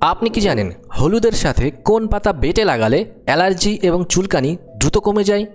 আপনি কি জানেন হলুদের সাথে কোন পাতা বেটে লাগালে অ্যালার্জি এবং চুলকানি দ্রুত কমে যায়?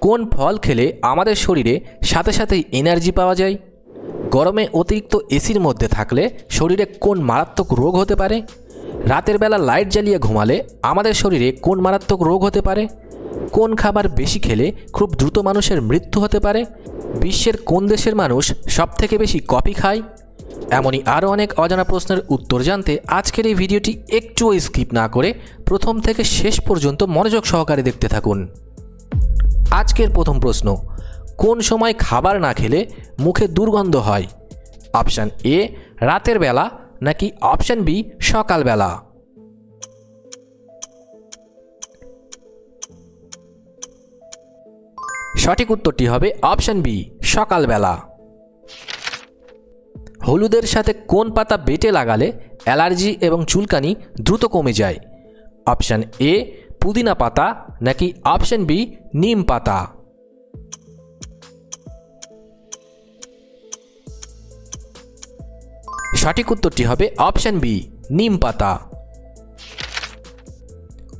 কোন ফল খেলে আমাদের শরীরে সাথে সাথেই এনার্জি পাওয়া যায়? গরমে অতিরিক্ত এসির মধ্যে থাকলে শরীরে কোন মারাত্মক রোগ হতে পারে? রাতের বেলা লাইট জ্বালিয়ে ঘুমালে আমাদের শরীরে কোন মারাত্মক রোগ হতে পারে? কোন খাবার বেশি খেলে খুব দ্রুত মানুষের মৃত্যু হতে পারে? বিশ্বের কোন দেশের মানুষ সবথেকে বেশি কফি খায়? এমনই আরও অনেক অজানা প্রশ্নের উত্তর জানতে আজকের এই ভিডিওটি একটুও স্কিপ না করে প্রথম থেকে শেষ পর্যন্ত মনোযোগ সহকারে দেখতে থাকুন। আজকের প্রথম প্রশ্ন, কোন সময় খাবার না খেলে মুখে দুর্গন্ধ হয়? অপশান এ, রাতের বেলা নাকি অপশান বি, সকালবেলা? সঠিক উত্তরটি হবে অপশান বি, সকালবেলা। হলুদের সাথে কোন পাতা বেটে লাগালে অ্যালার্জি এবং চুলকানি দ্রুত কমে যায়? অপশান এ, পুদিনা পাতা নাকি অপশান বি, নিম পাতা? সঠিক উত্তরটি হবে অপশান বি, নিম পাতা।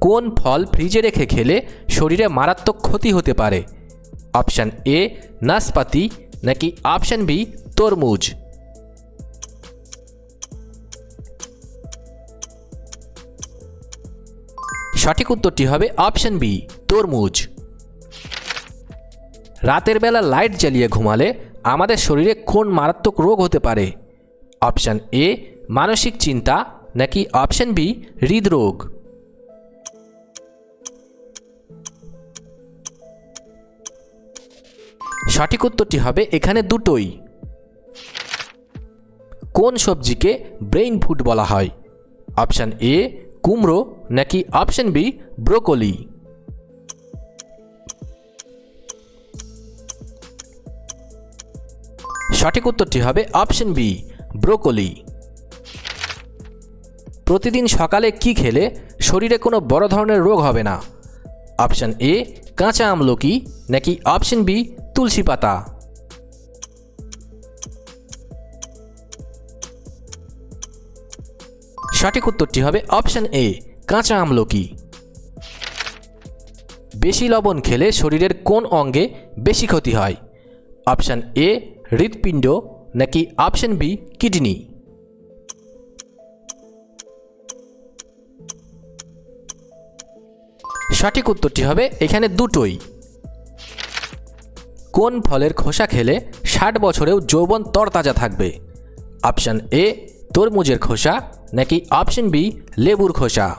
কোন ফল ফ্রিজে রেখে খেলে শরীরে মারাত্মক ক্ষতি হতে পারে? অপশান এ, নাশপাতি নাকি অপশান বি, তরমুজ? সঠিক উত্তরটি হবে অপশন বি, তরমুজ। রাতের বেলা লাইট জ্বালিয়ে ঘুমালে আমাদের শরীরে কোন মারাত্মক রোগ হতে পারে? অপশান এ, মানসিক চিন্তা, নাকি অপশান বি, হৃদরোগ? সঠিক উত্তরটি হবে এখানে দুটোই। কোন সবজিকে ব্রেইন ফুড বলা হয়? অপশান এ কুমড়ো নাকি অপশন বি, ব্রোকলি। সঠিক উত্তরটি হবে অপশন বি, ব্রোকলি। প্রতিদিন সকালে কি খেলে শরীরে কোনো বড় ধরনের রোগ হবে না? অপশন এ, কাঁচা আমলকি নাকি অপশন বি, তুলসী পাতা। সঠিক উত্তরটি হবে অপশন এ, কাঁচা আমলকি। বেশি লবণ খেলে শরীরের কোন অঙ্গে বেশি ক্ষতি হয়? অপশন এ, হৃৎপিণ্ড, নাকি অপশন বি, কিডনি? সঠিক উত্তরটি হবে এখানে দুটোই। কোন ফলের খোসা খেলে ষাট বছরেও যৌবন তরতাজা থাকবে? অপশন এ, তরমুজের খোসা নাকি অপশন বি, লেবুর খোসা?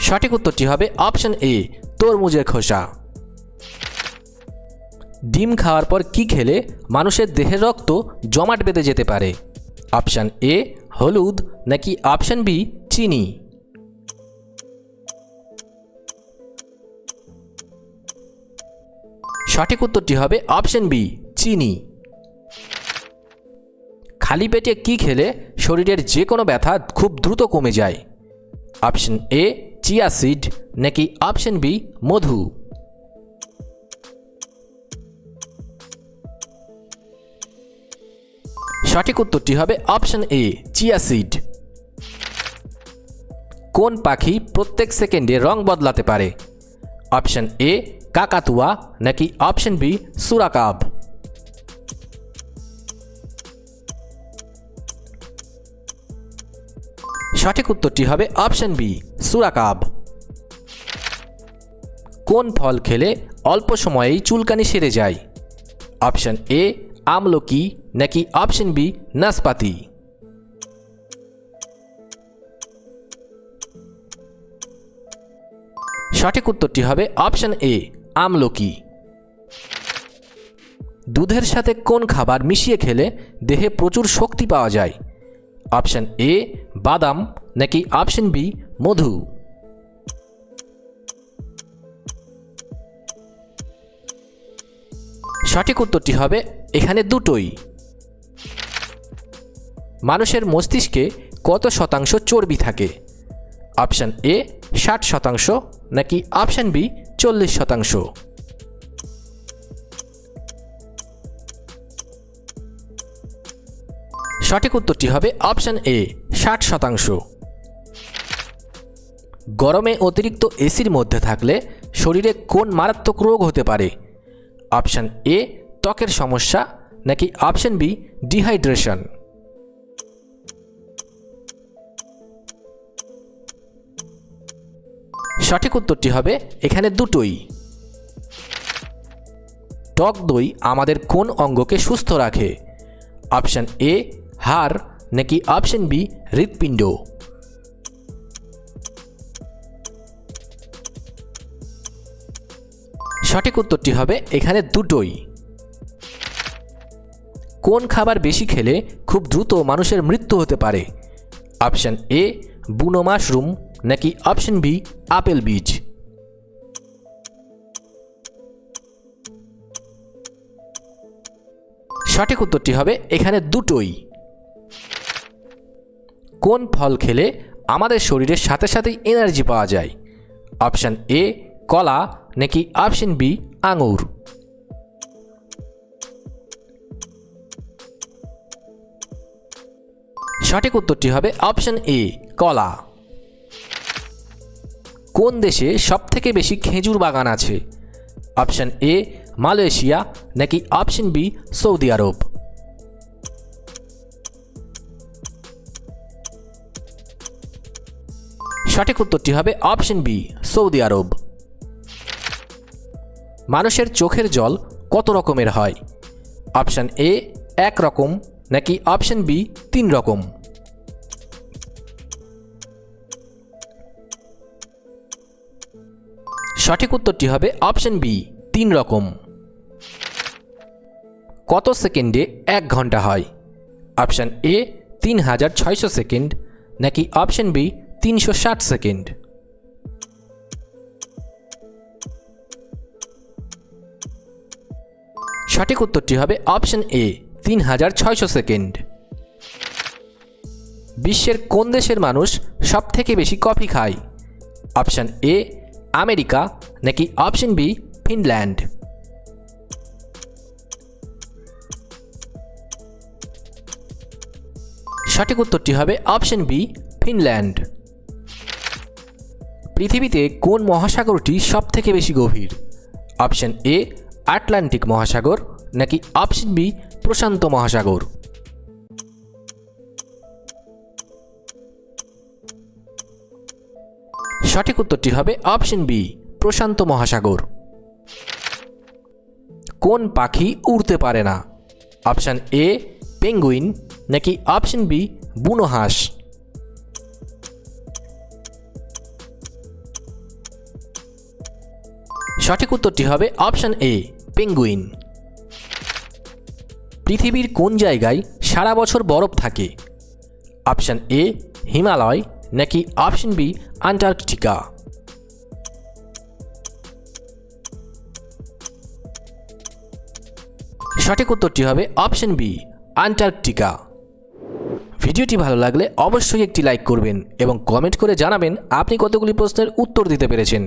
সঠিক উত্তরটি হবে অপশন এ, তরমুজের খোসা। ডিম খাওয়ার পর কি খেলে মানুষের দেহের রক্ত জমাট বেঁধে যেতে পারে? অপশান এ, হলুদ, নাকি অপশান বি, চিনি? সঠিক উত্তরটি হবে অপশন বি। চিনি। খালি পেটে কি খেলে শরীরের যে কোনো ব্যথা খুব দ্রুত কমে যায়? অপশন এ, চিয়া সিড, নাকি অপশন বি, মধু? সঠিক উত্তরটি হবে অপশন এ, চিয়া সিড। কোন পাখি প্রত্যেক সেকেন্ডে রং বদলাতে পারে? অপশন এ, কাকাতুয়া, নাকি অপশন বি, সুরাকাব? সঠিক উত্তরটি হবে অপশন বি, সুরাকাব। কোন ফল খেলে অল্প সময়েই চুলকানি সেরে যায়? অপশন এ, আমলকি, নাকি অপশন বি নাসপাতি সঠিক উত্তরটি হবে অপশন এ, আমলকি। দুধের সাথে কোন খাবার মিশিয়ে খেলে দেহে প্রচুর শক্তি পাওয়া যায়? অপশন এ বাদাম নাকি অপশন বি মধু সঠিক উত্তরটি হবে এখানে দুটোই। মানুষের মস্তিষ্কে কত শতাংশ চর্বি থাকে? অপশান এ ষাট শতাংশ। নাকি অপশান বি চল্লিশ শতাংশ। সঠিক উত্তরটি হবে অপশান এ, ষাট শতাংশ। গরমে অতিরিক্ত এসির মধ্যে থাকলে শরীরে কোন মারাত্মক রোগ হতে পারে? অপশান এ, ত্বকের সমস্যা, নাকি অপশান বি, ডিহাইড্রেশন? সঠিক উত্তরটি হবে এখানে দুটোই। টক দই আমাদের কোন অঙ্গকে সুস্থ রাখে? অপশান এ হাড় নাকি অপশান বি হৃৎপিণ্ড? সঠিক উত্তরটি হবে এখানে দুটোই। কোন খাবার বেশি খেলে খুব দ্রুত মানুষের মৃত্যু হতে পারে? অপশান এ বুনো মাশরুম নাকি অপশান বি আপেল বীজ? সঠিক উত্তরটি হবে এখানে দুটোই। কোন ফল খেলে আমাদের শরীরের সাথে সাথেই এনার্জি পাওয়া যায়? অপশান এ কলা, নাকি অপশান বি আঙুর? সঠিক উত্তরটি হবে অপশান এ কলা। কোন দেশে সবথেকে বেশি খেজুর বাগান আছে? অপশান এ মালয়েশিয়া, নাকি অপশান বি সৌদি আরব? সঠিক উত্তরটি হবে অপশন বি, সৌদি আরব। মানুষের চোখের জল কত রকমের হয়? অপশান এ, এক রকম, নাকি অপশন বি, তিন রকম? সঠিক উত্তরটি হবে অপশন বি, তিন রকম। কত সেকেন্ডে এক ঘণ্টা হয়? অপশান এ, তিন হাজার ছয়শো সেকেন্ড, নাকি অপশন বি তিনশো ষাট সেকেন্ড। সঠিক উত্তরটি হবে অপশন এ তিন হাজার ছয়শো সেকেন্ড। বিশ্বের কোন দেশের মানুষ সব থেকে বেশি কফি খায়? অপশন এ, আমেরিকা, নাকি অপশন বি, ফিনল্যান্ড? সঠিক উত্তরটি হবে অপশন বি, ফিনল্যান্ড। পৃথিবীতে কোন মহাসাগরটি সব থেকে বেশি গভীর? অপশন এ, আটলান্টিক মহাসাগর, নাকি অপশন বি, প্রশান্ত মহাসাগর? সঠিক উত্তরটি হবে অপশন বি, প্রশান্ত মহাসাগর। কোন পাখি উড়তে পারে না? অপশন এ, পেঙ্গুইন, নাকি অপশন বি, বুনো সঠিক উত্তরটি হবে অপশন এ, পেঙ্গুইন। পৃথিবীর কোন জায়গায় সারা বছর বরফ থাকে? অপশন এ, হিমালয়, নাকি অপশন বি, আন্টার্কটিকা? সঠিক উত্তরটি হবে অপশন বি, আন্টার্কটিকা। ভিডিওটি ভালো লাগলে অবশ্যই একটি লাইক করবেন এবং কমেন্ট করে জানাবেন আপনি কতগুলি প্রশ্নের উত্তর দিতে পেরেছেন।